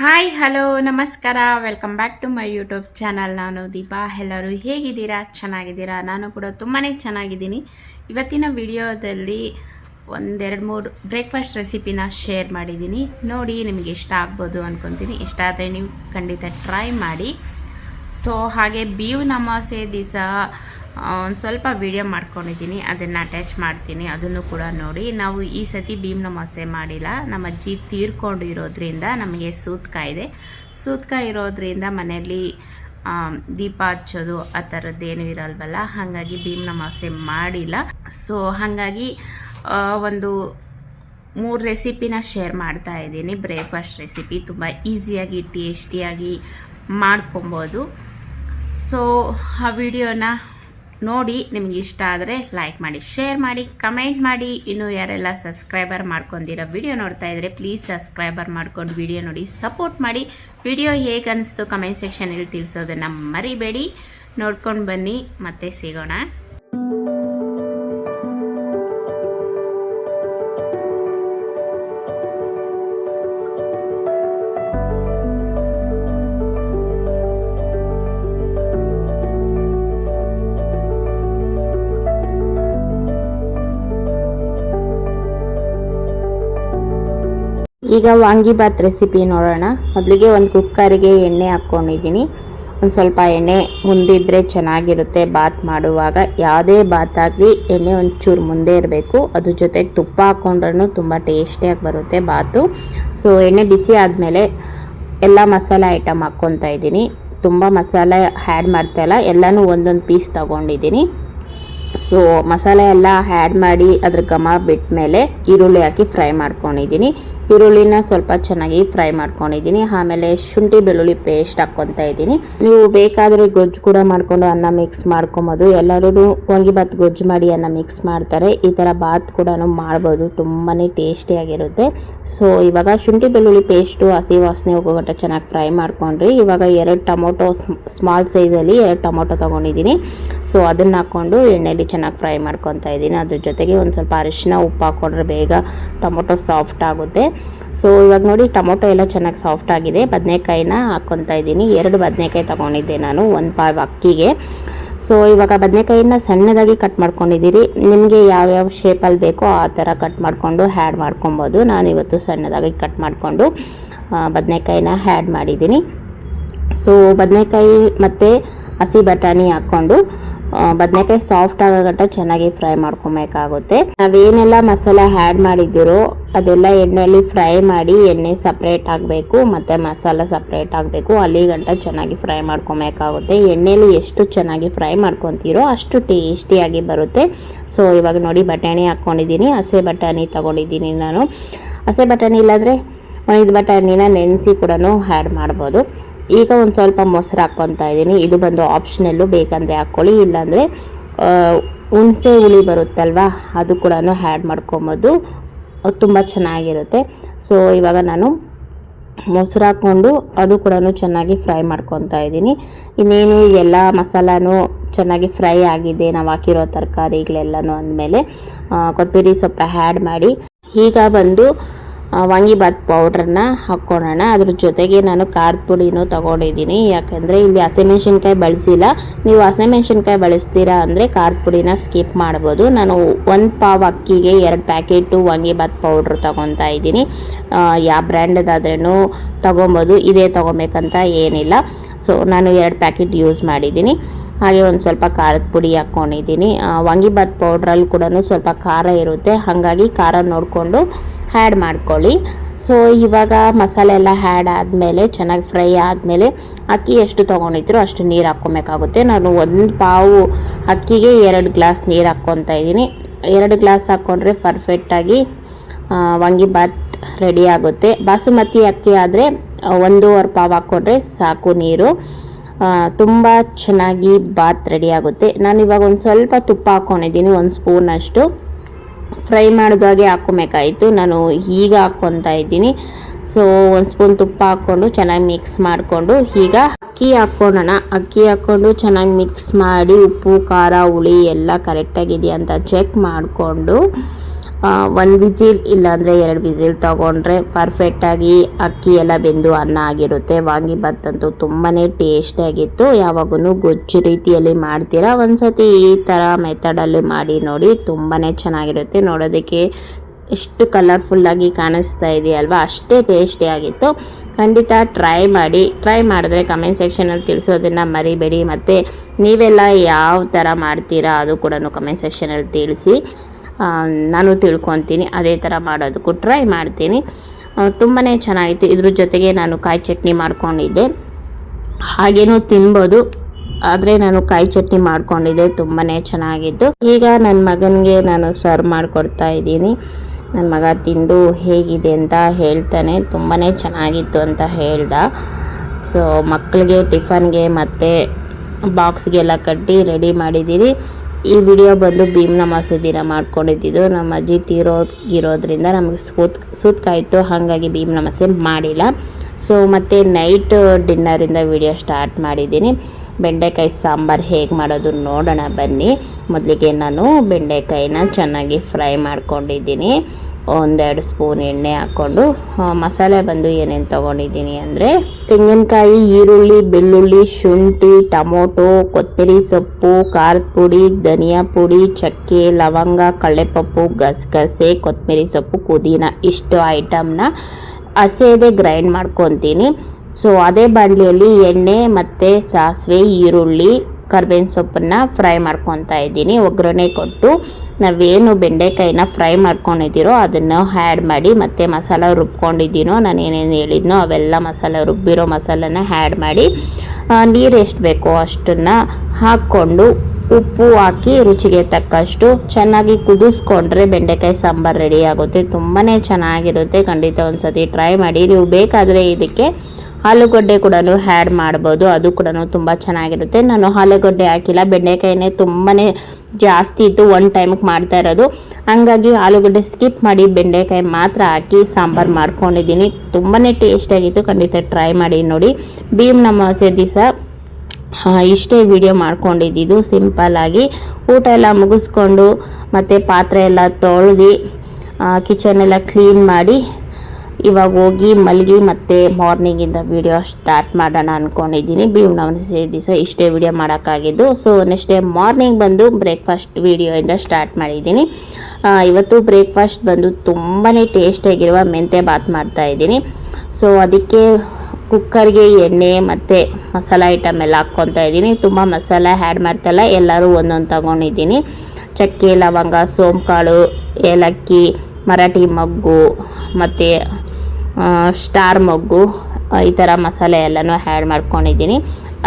Hi hello ನಮಸ್ಕಾರ. Welcome back to my YouTube channel ನಾನು ದೀಪಾ. ಎಲ್ಲರೂ ಹೇಗಿದ್ದೀರಾ? ಚೆನ್ನಾಗಿದ್ದೀರಾ? ನಾನು ಕೂಡ ತುಂಬಾ ಚೆನ್ನಾಗಿದ್ದೀನಿ. ಇವತ್ತಿನ ವಿಡಿಯೋದಲ್ಲಿ ಒಂದೆರಡು ಮೂರು ಬ್ರೇಕ್ಫಾಸ್ಟ್ ರೆಸಿಪಿನ ಶೇರ್ ಮಾಡಿದ್ದೀನಿ. ನೋಡಿ, ನಿಮಗೆ ಇಷ್ಟ ಆಗ್ಬೋದು ಅಂದ್ಕೊತೀನಿ ಇಷ್ಟ ಆದರೆ ನೀವು ಖಂಡಿತ ಟ್ರೈ ಮಾಡಿ. ಸೊ ಹಾಗೆ ಬೀವ್ ನಮಾಸೆ ದಿವಸ ಒಂದು ಸ್ವಲ್ಪ ವಿಡಿಯೋ ಮಾಡ್ಕೊಂಡಿದ್ದೀನಿ, ಅದನ್ನು ಅಟ್ಯಾಚ್ ಮಾಡ್ತೀನಿ, ಅದನ್ನು ಕೂಡ ನೋಡಿ. ನಾವು ಈ ಸತಿ ಭೀಮ್ ನಮಾಸೆ ಮಾಡಿಲ್ಲ. ನಮ್ಮ ಅಜ್ಜಿ ತೀರ್ಕೊಂಡು ಇರೋದ್ರಿಂದ ನಮಗೆ ಸೂತ್ಕ ಇದೆ. ಸೂತ್ಕ ಇರೋದ್ರಿಂದ ಮನೆಯಲ್ಲಿ ದೀಪ ಹಚ್ಚೋದು ಆ ಥರದ್ದೇನು ಇರಲ್ವಲ್ಲ. ಹಾಗಾಗಿ ಭೀಮ್ನ ನಮಾಸೆ ಮಾಡಿಲ್ಲ. ಸೊ ಹಾಗಾಗಿ ಒಂದು ಮೂರು ರೆಸಿಪಿನ ಶೇರ್ ಮಾಡ್ತಾ ಇದ್ದೀನಿ. ಬ್ರೇಕ್ಫಾಸ್ಟ್ ರೆಸಿಪಿ ತುಂಬ ಈಸಿಯಾಗಿ ಟೇಸ್ಟಿಯಾಗಿ ಮಾಡ್ಕೊಬೋದು. ಸೊ ಆ ವಿಡಿಯೋನ ನೋಡಿ ನಿಮಗೆ ಇಷ್ಟ ಆದರೆ ಲೈಕ್ ಮಾಡಿ ಶೇರ್ ಮಾಡಿ ಕಮೆಂಟ್ ಮಾಡಿ. ಇನ್ನು ಯಾರೆಲ್ಲ ಸಬ್ಸ್ಕ್ರೈಬರ್ ಮಾಡ್ಕೊಂಡಿರೋ ವಿಡಿಯೋ ನೋಡ್ತಾ ಇದ್ದರೆ ಪ್ಲೀಸ್ ಸಬ್ಸ್ಕ್ರೈಬರ್ ಮಾಡ್ಕೊಂಡು ವಿಡಿಯೋ ನೋಡಿ ಸಪೋರ್ಟ್ ಮಾಡಿ. ವಿಡಿಯೋ ಹೇಗೆ ಅನಿಸ್ತು ಕಮೆಂಟ್ ಸೆಕ್ಷನಲ್ಲಿ ತಿಳಿಸೋದನ್ನು ಮರಿಬೇಡಿ. ನೋಡ್ಕೊಂಡು ಬನ್ನಿ, ಮತ್ತೆ ಸಿಗೋಣ. ಈಗ ವಾಂಗಿಬಾತ್ ರೆಸಿಪಿ ನೋಡೋಣ. ಮೊದಲಿಗೆ ಒಂದು ಕುಕ್ಕರಿಗೆ ಎಣ್ಣೆ ಹಾಕ್ಕೊಂಡಿದ್ದೀನಿ ಒಂದು ಸ್ವಲ್ಪ ಎಣ್ಣೆ ಮುಂದಿದ್ದರೆ ಚೆನ್ನಾಗಿರುತ್ತೆ ಬಾತ್ ಮಾಡುವಾಗ. ಯಾವುದೇ ಬಾತ್ ಆಗಲಿ ಎಣ್ಣೆ ಒಂಚೂರು ಮುಂದೆ ಇರಬೇಕು. ಅದ್ರ ಜೊತೆಗೆ ತುಪ್ಪ ಹಾಕ್ಕೊಂಡ್ರೂ ತುಂಬ ಟೇಸ್ಟಿಯಾಗಿ ಬರುತ್ತೆ ಬಾತು ಸೊ ಎಣ್ಣೆ ಬಿಸಿ ಆದಮೇಲೆ ಎಲ್ಲ ಮಸಾಲೆ ಐಟಮ್ ಹಾಕ್ಕೊತಾ ಇದ್ದೀನಿ ತುಂಬ ಮಸಾಲೆ ಆ್ಯಡ್ ಮಾಡ್ತಾಯಿಲ್ಲ ಎಲ್ಲನೂ ಒಂದೊಂದು ಪೀಸ್ ತೊಗೊಂಡಿದ್ದೀನಿ ಸೊ ಮಸಾಲೆ ಎಲ್ಲ ಆ್ಯಡ್ ಮಾಡಿ ಅದ್ರ ಘಮ ಬಿಟ್ಟ ಮೇಲೆ ಈರುಳ್ಳಿ ಹಾಕಿ ಫ್ರೈ ಮಾಡ್ಕೊಂಡಿದ್ದೀನಿ. ಈರುಳ್ಳಿನ ಸ್ವಲ್ಪ ಚೆನ್ನಾಗಿ ಫ್ರೈ ಮಾಡ್ಕೊಂಡಿದ್ದೀನಿ. ಆಮೇಲೆ ಶುಂಠಿ ಬೆಳ್ಳುಳ್ಳಿ ಪೇಸ್ಟ್ ಹಾಕ್ಕೊತಾ ಇದ್ದೀನಿ. ನೀವು ಬೇಕಾದರೆ ಗೊಜ್ಜು ಕೂಡ ಮಾಡಿಕೊಂಡು ಅನ್ನ ಮಿಕ್ಸ್ ಮಾಡ್ಕೊಬೋದು. ಎಲ್ಲರೂ ವಾಂಗಿಬಾತ್ ಗೊಜ್ಜು ಮಾಡಿ ಅನ್ನ ಮಿಕ್ಸ್ ಮಾಡ್ತಾರೆ. ಈ ಥರ ಬಾತ್ ಕೂಡ ಮಾಡ್ಬೋದು. ತುಂಬಾ ಟೇಸ್ಟಿಯಾಗಿರುತ್ತೆ ಸೊ ಇವಾಗ ಶುಂಠಿ ಬೆಳ್ಳುಳ್ಳಿ ಪೇಸ್ಟು ಹಸಿ ವಾಸನೆ ಹೋಗೋ ಚೆನ್ನಾಗಿ ಫ್ರೈ ಮಾಡ್ಕೊಂಡ್ರಿ. ಇವಾಗ ಎರಡು ಟೊಮೊಟೊ ಸ್ಮಾಲ್ ಸೈಜಲ್ಲಿ ಎರಡು ಟೊಮೊಟೊ ತೊಗೊಂಡಿದ್ದೀನಿ. ಸೊ ಅದನ್ನು ಹಾಕ್ಕೊಂಡು ಎಣ್ಣೆಲಿ ಚೆನ್ನಾಗಿ ಫ್ರೈ ಮಾಡ್ಕೊತಾ ಇದ್ದೀನಿ. ಅದ್ರ ಜೊತೆಗೆ ಒಂದು ಸ್ವಲ್ಪ ಅರಿಶಿನ ಉಪ್ಪು ಹಾಕೊಂಡ್ರೆ ಬೇಗ ಟೊಮೊಟೊ ಸಾಫ್ಟ್ ಆಗುತ್ತೆ. ಸೊ ಇವಾಗ ನೋಡಿ ಟೊಮೊಟೊ ಎಲ್ಲ ಚೆನ್ನಾಗಿ ಸಾಫ್ಟ್ ಆಗಿದೆ. ಬದನೆಕಾಯಿನ ಹಾಕ್ಕೊತಾ ಇದ್ದೀನಿ. ಎರಡು ಬದನೆಕಾಯಿ ತೊಗೊಂಡಿದ್ದೆ ನಾನು, ಒಂದು ಪಾವ್ ಅಕ್ಕಿಗೆ. ಸೊ ಇವಾಗ ಬದನೆಕಾಯಿನ ಸಣ್ಣದಾಗಿ ಕಟ್ ಮಾಡ್ಕೊಂಡಿದ್ದೀರಿ. ನಿಮಗೆ ಯಾವ್ಯಾವ ಶೇಪಲ್ಲಿ ಬೇಕೋ ಆ ಥರ ಕಟ್ ಮಾಡಿಕೊಂಡು ಹ್ಯಾಡ್ ಮಾಡ್ಕೊಬೋದು. ನಾನು ಇವತ್ತು ಸಣ್ಣದಾಗಿ ಕಟ್ ಮಾಡಿಕೊಂಡು ಬದನೆಕಾಯಿನ ಹ್ಯಾಡ್ ಮಾಡಿದ್ದೀನಿ. ಸೊ ಬದನೆಕಾಯಿ ಮತ್ತು ಹಸಿ ಬಟಾಣಿ ಹಾಕ್ಕೊಂಡು ಬದನೆಕಾಯಿ ಸಾಫ್ಟ್ ಆಗೋ ಗಂಟ ಚೆನ್ನಾಗಿ ಫ್ರೈ ಮಾಡ್ಕೊಬೇಕಾಗುತ್ತೆ. ನಾವೇನೆಲ್ಲ ಮಸಾಲೆ ಆ್ಯಡ್ ಮಾಡಿದ್ದೀರೋ ಅದೆಲ್ಲ ಎಣ್ಣೆಯಲ್ಲಿ ಫ್ರೈ ಮಾಡಿ ಎಣ್ಣೆ ಸಪ್ರೇಟ್ ಆಗಬೇಕು, ಮತ್ತು ಮಸಾಲ ಸಪ್ರೇಟ್ ಆಗಬೇಕು, ಅಲ್ಲಿ ಗಂಟ ಚೆನ್ನಾಗಿ ಫ್ರೈ ಮಾಡ್ಕೊಬೇಕಾಗುತ್ತೆ. ಎಣ್ಣೆಯಲ್ಲಿ ಎಷ್ಟು ಚೆನ್ನಾಗಿ ಫ್ರೈ ಮಾಡ್ಕೊತೀರೋ ಅಷ್ಟು ಟೇಸ್ಟಿಯಾಗಿ ಬರುತ್ತೆ. ಸೊ ಇವಾಗ ನೋಡಿ ಬಟಾಣಿ ಹಾಕ್ಕೊಂಡಿದ್ದೀನಿ ಹಸೆ ಬಟಾಣಿ ತೊಗೊಂಡಿದ್ದೀನಿ ನಾನು. ಹಸೆ ಬಟಾಣಿ ಇಲ್ಲಾಂದರೆ ಒಣಗಿದ ಬಟಾಣಿನ ನೆನೆಸಿ ಕೂಡ ಆ್ಯಡ್ ಮಾಡ್ಬೋದು. ಈಗ ಒಂದು ಸ್ವಲ್ಪ ಮೊಸರು ಹಾಕ್ಕೊತಾ ಇದ್ದೀನಿ. ಇದು ಬಂದು ಆಪ್ಷನಲ್ಲು ಬೇಕಂದರೆ ಹಾಕ್ಕೊಳ್ಳಿ ಇಲ್ಲಾಂದರೆ ಹುಣಸೆ ಹುಳಿ ಬರುತ್ತಲ್ವಾ, ಅದು ಕೂಡ ಆ್ಯಡ್ ಮಾಡ್ಕೊಬೋದು. ಅದು ತುಂಬ ಚೆನ್ನಾಗಿರುತ್ತೆ. ಸೊ ಇವಾಗ ನಾನು ಮೊಸರು ಹಾಕ್ಕೊಂಡು ಅದು ಕೂಡ ಚೆನ್ನಾಗಿ ಫ್ರೈ ಮಾಡ್ಕೊತಾ ಇದ್ದೀನಿ. ಇನ್ನೇನು ಎಲ್ಲ ಮಸಾಲಾನು ಚೆನ್ನಾಗಿ ಫ್ರೈ ಆಗಿದೆ, ನಾವು ಹಾಕಿರೋ ತರಕಾರಿಗಳೆಲ್ಲನೂ ಅಂದಮೇಲೆ ಕೊತ್ತಂಬರಿ ಸೊಪ್ಪು ಹ್ಯಾಡ್ ಮಾಡಿ, ಈಗ ಬಂದು ವಾಂಗಿಬಾತ್ ಪೌಡ್ರನ್ನ ಹಾಕ್ಕೊಳ್ಳೋಣ ಅದ್ರ ಜೊತೆಗೆ ನಾನು ಖಾರದ ಪುಡಿನೂ ತೊಗೊಂಡಿದ್ದೀನಿ. ಯಾಕಂದರೆ ಇಲ್ಲಿ ಹಸಿಮೆಣ್ಸಿನ್ಕಾಯಿ ಬಳಸಿಲ್ಲ. ನೀವು ಹಸಿಮೆಣ್ಸಿನ್ಕಾಯಿ ಬಳಸ್ತೀರಾ ಅಂದರೆ ಖಾರದ ಪುಡಿನ ಸ್ಕಿಪ್ ಮಾಡ್ಬೋದು. ನಾನು ಒಂದು ಪಾವ್ ಅಕ್ಕಿಗೆ ಎರಡು ಪ್ಯಾಕೆಟು ವಾಂಗಿಬಾತ್ ಪೌಡ್ರ್ ತೊಗೊತಾ ಇದ್ದೀನಿ. ಯಾವ ಬ್ರ್ಯಾಂಡದಾದ್ರೂ ತೊಗೊಬೋದು. ಇದೇ ತೊಗೊಬೇಕಂತ ಏನಿಲ್ಲ. ಸೊ ನಾನು ಎರಡು ಪ್ಯಾಕೆಟ್ ಯೂಸ್ ಮಾಡಿದ್ದೀನಿ. ಹಾಗೆ ಒಂದು ಸ್ವಲ್ಪ ಖಾರದ ಪುಡಿ ಹಾಕ್ಕೊಂಡಿದ್ದೀನಿ ವಾಂಗಿಬಾತ್ ಪೌಡ್ರಲ್ಲಿ ಕೂಡ ಸ್ವಲ್ಪ ಖಾರ ಇರುತ್ತೆ. ಹಾಗಾಗಿ ಖಾರ ನೋಡಿಕೊಂಡು ಆ್ಯಡ್ ಮಾಡ್ಕೊಳ್ಳಿ. ಸೊ ಇವಾಗ ಮಸಾಲೆ ಎಲ್ಲ ಆ್ಯಡ್ ಆದಮೇಲೆ, ಚೆನ್ನಾಗಿ ಫ್ರೈ ಆದಮೇಲೆ ಅಕ್ಕಿ ಎಷ್ಟು ತೊಗೊಂಡಿದ್ರು ಅಷ್ಟು ನೀರು ಹಾಕ್ಕೊಬೇಕಾಗುತ್ತೆ. ನಾನು ಒಂದು ಪಾವು ಅಕ್ಕಿಗೆ ಎರಡು ಗ್ಲಾಸ್ ನೀರು ಹಾಕ್ಕೊತಾ ಇದ್ದೀನಿ. ಎರಡು ಗ್ಲಾಸ್ ಹಾಕ್ಕೊಂಡ್ರೆ ಪರ್ಫೆಕ್ಟಾಗಿ ವಾಂಗಿಬಾತ್ ರೆಡಿ ಆಗುತ್ತೆ. ಬಾಸುಮತಿ ಅಕ್ಕಿ ಆದರೆ ಒಂದೂವರೆ ಪಾವು ಹಾಕ್ಕೊಂಡ್ರೆ ಸಾಕು ನೀರು. ತುಂಬ ಚೆನ್ನಾಗಿ ಬಾತ್ ರೆಡಿ ಆಗುತ್ತೆ. ನಾನು ಇವಾಗ ಒಂದು ಸ್ವಲ್ಪ ತುಪ್ಪ ಹಾಕ್ಕೊಂಡಿದ್ದೀನಿ ಒಂದು ಸ್ಪೂನಷ್ಟು ಫ್ರೈ ಮಾಡಿದಾಗೆ ಹಾಕ್ಕೊಬೇಕಾಯಿತು ನಾನು ಈಗ ಹಾಕ್ಕೊತಾ ಇದ್ದೀನಿ. ಸೊ ಒಂದು ಸ್ಪೂನ್ ತುಪ್ಪ ಹಾಕ್ಕೊಂಡು ಚೆನ್ನಾಗಿ ಮಿಕ್ಸ್ ಮಾಡಿಕೊಂಡು, ಈಗ ಅಕ್ಕಿ ಹಾಕ್ಕೊಳ್ಳೋಣ. ಅಕ್ಕಿ ಹಾಕ್ಕೊಂಡು ಚೆನ್ನಾಗಿ ಮಿಕ್ಸ್ ಮಾಡಿ ಉಪ್ಪು, ಖಾರ, ಹುಳಿ ಎಲ್ಲ ಕರೆಕ್ಟಾಗಿದೆಯಾ ಅಂತ ಚೆಕ್ ಮಾಡಿಕೊಂಡು ಒಂದು ವಿಜಿಲ್ ಇಲ್ಲಾಂದರೆ ಎರಡು ವಿಜಿಲ್ ತೊಗೊಂಡ್ರೆ ಪರ್ಫೆಕ್ಟಾಗಿ ಅಕ್ಕಿ ಎಲ್ಲ ಬೆಂದು ಅನ್ನ ಆಗಿರುತ್ತೆ. ವಾಂಗಿಬಾತ್ ಅಂತೂ ತುಂಬಾ ಟೇಸ್ಟಿಯಾಗಿತ್ತು ಯಾವಾಗೂ ಗೊಜ್ಜು ರೀತಿಯಲ್ಲಿ ಮಾಡ್ತೀರಾ? ಒಂದ್ಸತಿ ಈ ಥರ ಮೆಥಡಲ್ಲಿ ಮಾಡಿ ನೋಡಿ ತುಂಬಾ ಚೆನ್ನಾಗಿರುತ್ತೆ. ನೋಡೋದಕ್ಕೆ ಎಷ್ಟು ಕಲರ್ಫುಲ್ಲಾಗಿ ಕಾಣಿಸ್ತಾ ಇದೆಯಲ್ವ ಅಷ್ಟೇ ಟೇಸ್ಟಿಯಾಗಿತ್ತು ಖಂಡಿತ ಟ್ರೈ ಮಾಡಿ ಟ್ರೈ ಮಾಡಿದ್ರೆ ಕಮೆಂಟ್ ಸೆಕ್ಷನಲ್ಲಿ ತಿಳಿಸೋದನ್ನು ಮರಿಬೇಡಿ. ಮತ್ತು ನೀವೆಲ್ಲ ಯಾವ ಥರ ಮಾಡ್ತೀರಾ ಅದು ಕೂಡ ಕಮೆಂಟ್ ಸೆಕ್ಷನಲ್ಲಿ ತಿಳಿಸಿ. ನಾನು ತಿಳ್ಕೊತೀನಿ. ಅದೇ ಥರ ಮಾಡೋದಕ್ಕೂ ಟ್ರೈ ಮಾಡ್ತೀನಿ. ತುಂಬಾ ಚೆನ್ನಾಗಿತ್ತು. ಇದ್ರ ಜೊತೆಗೆ ನಾನು ಕಾಯಿ ಚಟ್ನಿ ಮಾಡಿಕೊಂಡಿದ್ದೆ. ಹಾಗೇನೂ ತಿನ್ಬೋದು. ಆದರೆ ನಾನು ಕಾಯಿ ಚಟ್ನಿ ಮಾಡಿಕೊಂಡಿದ್ದೆ. ತುಂಬಾ ಚೆನ್ನಾಗಿತ್ತು. ಈಗ ನನ್ನ ಮಗನಿಗೆ ನಾನು ಸರ್ವ್ ಮಾಡಿಕೊಡ್ತಾ ಇದ್ದೀನಿ. ನನ್ನ ಮಗ ತಿಂದು ಹೇಗಿದೆ ಅಂತ ಹೇಳ್ತಾನೆ. ತುಂಬಾ ಚೆನ್ನಾಗಿತ್ತು ಅಂತ ಹೇಳ್ದ. ಸೊ ಮಕ್ಕಳಿಗೆ ಟಿಫನ್ಗೆ ಮತ್ತು ಬಾಕ್ಸ್ಗೆಲ್ಲ ಕಟ್ಟಿ ರೆಡಿ ಮಾಡಿದ್ದೀವಿ ಈ ವಿಡಿಯೋ ಬಂದು ಭೀಮ್ನ ಮಸೂದಿನ ದಿನ ಮಾಡ್ಕೊಂಡಿದ್ದು ನಮ್ಮ ಅಜ್ಜಿ ತೀರೋಗಿರೋದ್ರಿಂದ ನಮಗೆ ಸೂತ್, ಸೂತ್ಕಾಯಿತು, ಹಾಗಾಗಿ ಭೀಮ್ ನಮಸ್ಸೆ ಮಾಡಿಲ್ಲ. ಸೊ ಮತ್ತು ನೈಟ್ ಡಿನ್ನರಿಂದ ವಿಡಿಯೋ ಸ್ಟಾರ್ಟ್ ಮಾಡಿದ್ದೀನಿ. ಬೆಂಡೆಕಾಯಿ ಸಾಂಬಾರು ಹೇಗೆ ಮಾಡೋದು ನೋಡೋಣ ಬನ್ನಿ. ಮೊದಲಿಗೆ ನಾನು ಬೆಂಡೆಕಾಯಿನ ಚೆನ್ನಾಗಿ ಫ್ರೈ ಮಾಡ್ಕೊಂಡಿದ್ದೀನಿ. ಒಂದೆರಡು ಸ್ಪೂನ್ ಎಣ್ಣೆ ಹಾಕ್ಕೊಂಡು ಮಸಾಲೆ ಬಂದು ಏನೇನು ತೊಗೊಂಡಿದ್ದೀನಿ ಅಂದರೆ ತೆಂಗಿನಕಾಯಿ, ಈರುಳ್ಳಿ, ಬೆಳ್ಳುಳ್ಳಿ, ಶುಂಠಿ, ಟೊಮೊಟೊ ಕೊತ್ತರಿ ಸೊಪ್ಪು, ಖಾರದ ಪುಡಿ, ಧನಿಯಾ ಪುಡಿ, ಚಕ್ಕೆ, ಲವಂಗ ಕಳ್ಳೆಪಪ್ಪು ಗಸಗಸೆ, ಕೊತ್ತಂಬರಿ ಸೊಪ್ಪು, ಪುದೀನ, ಇಷ್ಟು ಐಟಮ್ನ ಹಸೇದೆ ಗ್ರೈಂಡ್ ಮಾಡ್ಕೊತೀನಿ. ಸೊ ಅದೇ ಬಾಣಲಿಯಲ್ಲಿ ಎಣ್ಣೆ ಮತ್ತು ಸಾಸಿವೆ, ಈರುಳ್ಳಿ ಕರ್ಬೇವಿನ ಸೊಪ್ಪನ್ನು ಫ್ರೈ ಮಾಡ್ಕೊತಾ ಇದ್ದೀನಿ. ಒಗ್ಗರಣೆ ಕೊಟ್ಟು ನಾವೇನು ಬೆಂಡೆಕಾಯಿನ ಫ್ರೈ ಮಾಡ್ಕೊಂಡಿದ್ದೀರೋ ಅದನ್ನು ಆ್ಯಡ್ ಮಾಡಿ ಮತ್ತು ಮಸಾಲ ರುಬ್ಕೊಂಡಿದ್ದೀನೋ ನಾನು ಏನೇನು ಹೇಳಿದ್ನೋ ಅವೆಲ್ಲ ಮಸಾಲ ರುಬ್ಬಿರೋ ಮಸಾಲನ ಆ್ಯಡ್ ಮಾಡಿ ನೀರು ಎಷ್ಟು ಬೇಕೋ ಅಷ್ಟನ್ನು ಹಾಕ್ಕೊಂಡು ಉಪ್ಪು ಹಾಕಿ ರುಚಿಗೆ ತಕ್ಕಷ್ಟು ಚೆನ್ನಾಗಿ ಕುದಿಸ್ಕೊಂಡ್ರೆ ಬೆಂಡೆಕಾಯಿ ಸಾಂಬಾರು ರೆಡಿ ಆಗುತ್ತೆ. ತುಂಬಾ ಚೆನ್ನಾಗಿರುತ್ತೆ. ಖಂಡಿತ ಒಂದು ಸತಿ ಟ್ರೈ ಮಾಡಿ. ನೀವು ಬೇಕಾದರೆ ಇದಕ್ಕೆ ಆಲೂಗಡ್ಡೆ ಕೂಡ ಆ್ಯಡ್ ಮಾಡ್ಬೋದು. ಅದು ಕೂಡ ತುಂಬ ಚೆನ್ನಾಗಿರುತ್ತೆ. ನಾನು ಆಲೂಗಡ್ಡೆ ಹಾಕಿಲ್ಲ. ಬೆಂಡೆಕಾಯಿನೇ ತುಂಬಾ ಜಾಸ್ತಿ ಇತ್ತು. ಒನ್ ಟೈಮಿಗೆ ಮಾಡ್ತಾ ಇರೋದು. ಹಂಗಾಗಿ ಆಲೂಗಡ್ಡೆ ಸ್ಕಿಪ್ ಮಾಡಿ ಬೆಂಡೆಕಾಯಿ ಮಾತ್ರ ಹಾಕಿ ಸಾಂಬಾರು ಮಾಡ್ಕೊಂಡಿದ್ದೀನಿ. ತುಂಬಾ ಟೇಸ್ಟಿಯಾಗಿತ್ತು ಖಂಡಿತ ಟ್ರೈ ಮಾಡಿ ನೋಡಿ. ಭೀಮ್ ನಮಾಸೆ ದಿವಸ ಇಷ್ಟೇ ವಿಡಿಯೋ ಮಾಡ್ಕೊಂಡಿದ್ದು ಸಿಂಪಲ್ಲಾಗಿ ಊಟ ಎಲ್ಲ ಮುಗಿಸ್ಕೊಂಡು ಮತ್ತು ಪಾತ್ರೆ ಎಲ್ಲ ತೊಳೆದು ಕಿಚನ್ ಎಲ್ಲ ಕ್ಲೀನ್ ಮಾಡಿ ಇವಾಗ ಹೋಗಿ ಮಲಗಿ ಮತ್ತು ಮಾರ್ನಿಂಗಿಂದ ವಿಡಿಯೋ ಸ್ಟಾರ್ಟ್ ಮಾಡೋಣ ಅಂದ್ಕೊಂಡಿದ್ದೀನಿ ಭೀಮ್ ಸೇರಿ ದಿವಸ ಇಷ್ಟೇ ವಿಡಿಯೋ ಮಾಡೋಕ್ಕಾಗಿದ್ದು. ಸೊ ನೆಕ್ಸ್ಟ್ ಡೇ ಮಾರ್ನಿಂಗ್ ಬಂದು ಬ್ರೇಕ್ಫಾಸ್ಟ್ ವಿಡಿಯೋಯಿಂದ ಸ್ಟಾರ್ಟ್ ಮಾಡಿದ್ದೀನಿ. ಇವತ್ತು ಬ್ರೇಕ್ಫಾಸ್ಟ್ ಬಂದು ತುಂಬಾ ಟೇಸ್ಟಿಯಾಗಿರುವ ಮೆಂತೆ ಬಾತ್ ಮಾಡ್ತಾ ಇದ್ದೀನಿ. ಸೊ ಅದಕ್ಕೆ ಕುಕ್ಕರ್ಗೆ ಎಣ್ಣೆ ಮತ್ತು ಮಸಾಲ ಐಟಮ್ ಎಲ್ಲ ಹಾಕ್ಕೊತಾ ಇದ್ದೀನಿ. ತುಂಬ ಮಸಾಲ ಆ್ಯಡ್ ಮಾಡ್ತಾಯಿಲ್ಲ ಎಲ್ಲರೂ ಒಂದೊಂದು ತಗೊಂಡಿದ್ದೀನಿ. ಚಕ್ಕೆ, ಲವಂಗ ಸೋಂಕಾಳು ಏಲಕ್ಕಿ, ಮರಾಠಿ ಮಗ್ಗು ಮತ್ತು ಸ್ಟಾರ್ ಮೊಗ್ಗು ಈ ಥರ ಮಸಾಲೆ ಎಲ್ಲನೂ ಆ್ಯಡ್ ಮಾಡ್ಕೊಂಡಿದ್ದೀನಿ.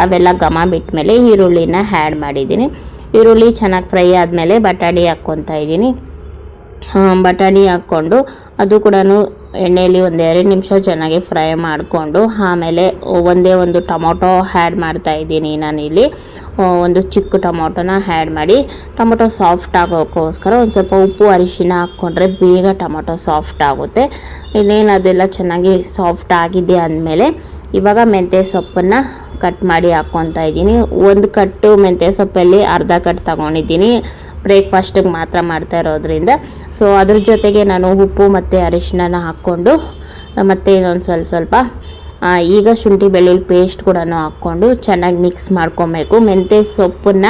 ಅವೆಲ್ಲ ಘಮ ಬಿಟ್ಟ ಮೇಲೆ ಈರುಳ್ಳಿನ ಹ್ಯಾಡ್ ಮಾಡಿದ್ದೀನಿ. ಈರುಳ್ಳಿ ಚೆನ್ನಾಗಿ ಫ್ರೈ ಆದಮೇಲೆ ಬಟಾಣಿ ಹಾಕ್ಕೊತಾ ಇದ್ದೀನಿ. ಬಟಾಣಿ ಹಾಕ್ಕೊಂಡು ಅದು ಕೂಡ ಎಣ್ಣೆಯಲ್ಲಿ ಒಂದು ಎರಡು ನಿಮಿಷ ಚೆನ್ನಾಗಿ ಫ್ರೈ ಮಾಡಿಕೊಂಡು ಆಮೇಲೆ ಒಂದೇ ಒಂದು ಟೊಮೊಟೊ ಆ್ಯಡ್ ಮಾಡ್ತಾ ಇದ್ದೀನಿ ನಾನಿಲ್ಲಿ ಒಂದು ಚಿಕ್ಕ ಟೊಮೊಟೊನ ಆ್ಯಡ್ ಮಾಡಿ ಟೊಮೊಟೊ ಸಾಫ್ಟ್ ಆಗೋಕ್ಕೋಸ್ಕರ ಒಂದು ಸ್ವಲ್ಪ ಉಪ್ಪು ಅರಿಶಿನ ಹಾಕ್ಕೊಂಡ್ರೆ ಬೇಗ ಟೊಮೊಟೊ ಸಾಫ್ಟ್ ಆಗುತ್ತೆ. ಇನ್ನೇನು ಅದೆಲ್ಲ ಚೆನ್ನಾಗಿ ಸಾಫ್ಟ್ ಆಗಿದೆ ಅಂದಮೇಲೆ ಇವಾಗ ಮೆಂತ್ಯ ಸೊಪ್ಪನ್ನು ಕಟ್ ಮಾಡಿ ಹಾಕ್ಕೊತಾ ಇದ್ದೀನಿ. ಒಂದು ಕಟ್ಟು ಮೆಂತ್ಯ ಸೊಪ್ಪಲ್ಲಿ ಅರ್ಧ ಕಟ್ ತಗೊಂಡಿದ್ದೀನಿ. ಬ್ರೇಕ್ಫಾಸ್ಟಿಗೆ ಮಾತ್ರ ಮಾಡ್ತಾ ಇರೋದ್ರಿಂದ. ಸೊ ಅದ್ರ ಜೊತೆಗೆ ನಾನು ಉಪ್ಪು ಮತ್ತು ಅರಿಶಿನ ಹಾಕ್ಕೊಂಡು, ಮತ್ತು ಇನ್ನೊಂದು ಸ್ವಲ್ಪ ಸ್ವಲ್ಪ ಈಗ ಶುಂಠಿ ಬೆಳ್ಳುಳ್ಳಿ ಪೇಸ್ಟ್ ಕೂಡ ಹಾಕ್ಕೊಂಡು ಚೆನ್ನಾಗಿ ಮಿಕ್ಸ್ ಮಾಡ್ಕೊಬೇಕು. ಮೆಂತ್ಯ ಸೊಪ್ಪನ್ನ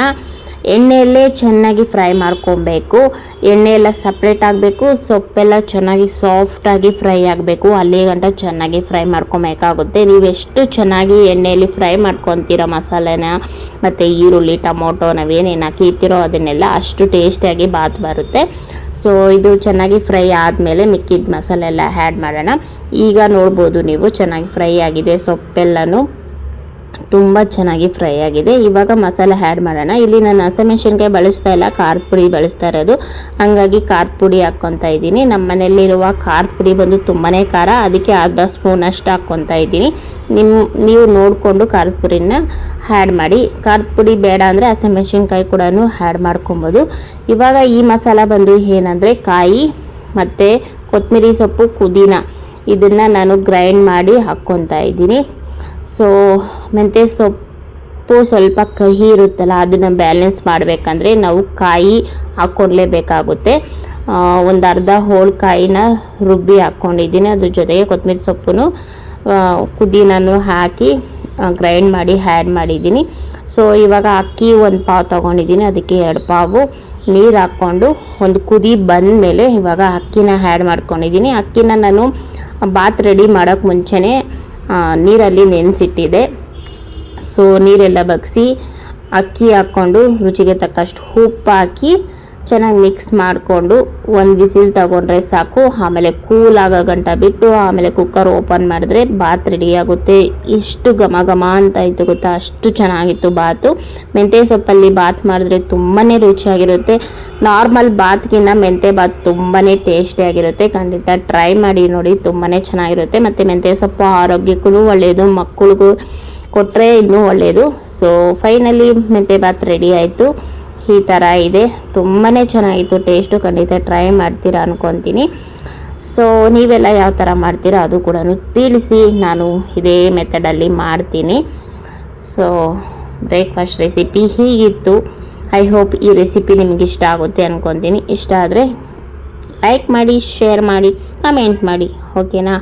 ಎಣ್ಣೆಯಲ್ಲೇ ಚೆನ್ನಾಗಿ ಫ್ರೈ ಮಾಡ್ಕೊಬೇಕು. ಎಣ್ಣೆ ಎಲ್ಲ ಸಪ್ರೇಟ್ ಆಗಬೇಕು. ಸೊಪ್ಪೆಲ್ಲ ಚೆನ್ನಾಗಿ ಸಾಫ್ಟಾಗಿ ಫ್ರೈ ಆಗಬೇಕು. ಅಲ್ಲಿ ಗಂಟ ಚೆನ್ನಾಗಿ ಫ್ರೈ ಮಾಡ್ಕೊಬೇಕಾಗುತ್ತೆ. ನೀವು ಎಷ್ಟು ಚೆನ್ನಾಗಿ ಎಣ್ಣೆಯಲ್ಲಿ ಫ್ರೈ ಮಾಡ್ಕೊತೀರೋ ಮಸಾಲೆನ ಮತ್ತು ಈರುಳ್ಳಿ, ಟೊಮೊಟೊ ನಾವೇನೇನು ಹಾಕಿರ್ತೀರೋ ಅದನ್ನೆಲ್ಲ ಅಷ್ಟು ಟೇಸ್ಟಿಯಾಗಿ ಬಾತ್ ಬರುತ್ತೆ. ಸೊ ಇದು ಚೆನ್ನಾಗಿ ಫ್ರೈ ಆದಮೇಲೆ ಮಿಕ್ಕಿದ ಮಸಾಲೆ ಎಲ್ಲ ಆ್ಯಡ್ ಮಾಡೋಣ. ಈಗ ನೋಡ್ಬೋದು ನೀವು ಚೆನ್ನಾಗಿ ಫ್ರೈ ಆಗಿದೆ ಸೊಪ್ಪೆಲ್ಲನೂ. ತುಂಬ ಚೆನ್ನಾಗಿ ಫ್ರೈ ಆಗಿದೆ. ಇವಾಗ ಮಸಾಲೆ ಆ್ಯಡ್ ಮಾಡೋಣ. ಇಲ್ಲಿ ನಾನು ಹಸಿಮೆಣ್ಸಿನ್ಕಾಯಿ ಬಳಸ್ತಾ ಇಲ್ಲ. ಖಾರದ ಪುಡಿ ಬಳಸ್ತಾ ಇರೋದು. ಹಂಗಾಗಿ ಖಾರದ ಪುಡಿ ಹಾಕ್ಕೊತಾ ಇದ್ದೀನಿ. ನಮ್ಮ ಮನೆಯಲ್ಲಿರುವ ಖಾರದ ಪುಡಿ ಬಂದು ತುಂಬಾ ಖಾರ. ಅದಕ್ಕೆ ಅರ್ಧ ಸ್ಪೂನ್ ಅಷ್ಟು ಹಾಕ್ಕೊತಾ ಇದ್ದೀನಿ. ನಿಮ್ಮ ನೀವು ನೋಡಿಕೊಂಡು ಖಾರದ ಪುಡಿನ ಆ್ಯಡ್ ಮಾಡಿ. ಖಾರದ ಪುಡಿ ಬೇಡ ಅಂದರೆ ಹಸಿಮೆಣ್ಸಿನ್ಕಾಯಿ ಕೂಡ ಆ್ಯಡ್ ಮಾಡ್ಕೊಬೋದು. ಇವಾಗ ಈ ಮಸಾಲ ಬಂದು ಏನಂದರೆ ಕಾಯಿ ಮತ್ತು ಕೊತ್ತಂಬರಿ ಸೊಪ್ಪು ಪುದೀನ. ಇದನ್ನು ನಾನು ಗ್ರೈಂಡ್ ಮಾಡಿ ಹಾಕ್ಕೊತಾ ಇದ್ದೀನಿ. ಸೊ ಮೆಂತ್ಯ ಸೊಪ್ಪು ಸ್ವಲ್ಪ ಕಹಿ ಇರುತ್ತಲ್ಲ, ಅದನ್ನು ಬ್ಯಾಲೆನ್ಸ್ ಮಾಡಬೇಕಂದ್ರೆ ನಾವು ಕಾಯಿ ಹಾಕ್ಕೊಡ್ಲೇಬೇಕಾಗುತ್ತೆ. ಒಂದು ಅರ್ಧ ಹೋಳು ಕಾಯಿನ ರುಬ್ಬಿ ಹಾಕ್ಕೊಂಡಿದ್ದೀನಿ. ಅದ್ರ ಜೊತೆಗೆ ಕೊತ್ತಂಬರಿ ಸೊಪ್ಪು ಪುದೀನನು ಹಾಕಿ ಗ್ರೈಂಡ್ ಮಾಡಿ ಹ್ಯಾಡ್ ಮಾಡಿದ್ದೀನಿ. ಸೊ ಇವಾಗ ಅಕ್ಕಿ ಒಂದು ಪಾವು ತೊಗೊಂಡಿದ್ದೀನಿ. ಅದಕ್ಕೆ ಎರಡು ಪಾವು ನೀರು ಹಾಕ್ಕೊಂಡು ಒಂದು ಕುದಿ ಬಂದ ಮೇಲೆ ಇವಾಗ ಅಕ್ಕಿನ ಹ್ಯಾಡ್ ಮಾಡ್ಕೊಂಡಿದ್ದೀನಿ. ಅಕ್ಕಿನ ನಾನು ಬಾತ್ ರೆಡಿ ಮಾಡೋಕ್ಕೆ ಮುಂಚೆನೇ ನೀರಲ್ಲಿ ನೆನೆಸಿಟ್ಟಿದೆ. ಸೊ ನೀರೆಲ್ಲ ಬಗ್ಸಿ ಅಕ್ಕಿ ಹಾಕ್ಕೊಂಡು ರುಚಿಗೆ ತಕ್ಕಷ್ಟು ಉಪ್ಪು ಹಾಕಿ ಚೆನ್ನಾಗಿ ಮಿಕ್ಸ್ ಮಾಡಿಕೊಂಡು ಒಂದು ವಿಸಿಲ್ ತಗೊಂಡ್ರೆ ಸಾಕು. ಆಮೇಲೆ ಕೂಲ್ ಆಗೋ ಗಂಟ ಬಿಟ್ಟು ಆಮೇಲೆ ಕುಕ್ಕರ್ ಓಪನ್ ಮಾಡಿದ್ರೆ ಬಾತ್ ರೆಡಿ ಆಗುತ್ತೆ. ಎಷ್ಟು ಘಮ ಘಮ ಅಂತ ಇತ್ತು ಗೊತ್ತಾ? ಅಷ್ಟು ಚೆನ್ನಾಗಿತ್ತು ಬಾತು ಮೆಂತ್ಯ ಸೊಪ್ಪಲ್ಲಿ ಬಾತ್ ಮಾಡಿದ್ರೆ ತುಂಬಾ ರುಚಿಯಾಗಿರುತ್ತೆ. ನಾರ್ಮಲ್ ಬಾತ್ಗಿಂತ ಮೆಂತ್ಯ ಬಾತ್ ತುಂಬಾ ಟೇಸ್ಟಿಯಾಗಿರುತ್ತೆ ಖಂಡಿತ ಟ್ರೈ ಮಾಡಿ ನೋಡಿ ತುಂಬಾ ಚೆನ್ನಾಗಿರುತ್ತೆ. ಮತ್ತು ಮೆಂತ್ಯ ಸೊಪ್ಪು ಆರೋಗ್ಯಕ್ಕೂ ಒಳ್ಳೆಯದು ಮಕ್ಕಳಿಗೂ ಕೊಟ್ಟರೆ ಇನ್ನೂ ಒಳ್ಳೆಯದು ಸೊ ಫೈನಲಿ ಮೆಂತ್ಯ ಬಾತ್ ರೆಡಿ ಆಯಿತು. ಈ ಥರ ಇದೆ. ತುಂಬಾ ಚೆನ್ನಾಗಿತ್ತು ಟೇಸ್ಟು ಖಂಡಿತ ಟ್ರೈ ಮಾಡ್ತೀರಾ ಅನ್ಕೊತೀನಿ. ಸೊ ನೀವೆಲ್ಲ ಯಾವ ಥರ ಮಾಡ್ತೀರಾ ಅದು ಕೂಡ ತಿಳಿಸಿ. ನಾನು ಇದೇ ಮೆಥಡಲ್ಲಿ ಮಾಡ್ತೀನಿ. ಸೊ ಬ್ರೇಕ್ಫಾಸ್ಟ್ ರೆಸಿಪಿ ಹೀಗಿತ್ತು. ಐ ಹೋಪ್ ಈ ರೆಸಿಪಿ ನಿಮಗೆ ಇಷ್ಟ ಆಗುತ್ತೆ ಅಂದ್ಕೊತೀನಿ ಇಷ್ಟ ಆದರೆ ಲೈಕ್ ಮಾಡಿ ಶೇರ್ ಮಾಡಿ ಕಮೆಂಟ್ ಮಾಡಿ. ಓಕೆನಾ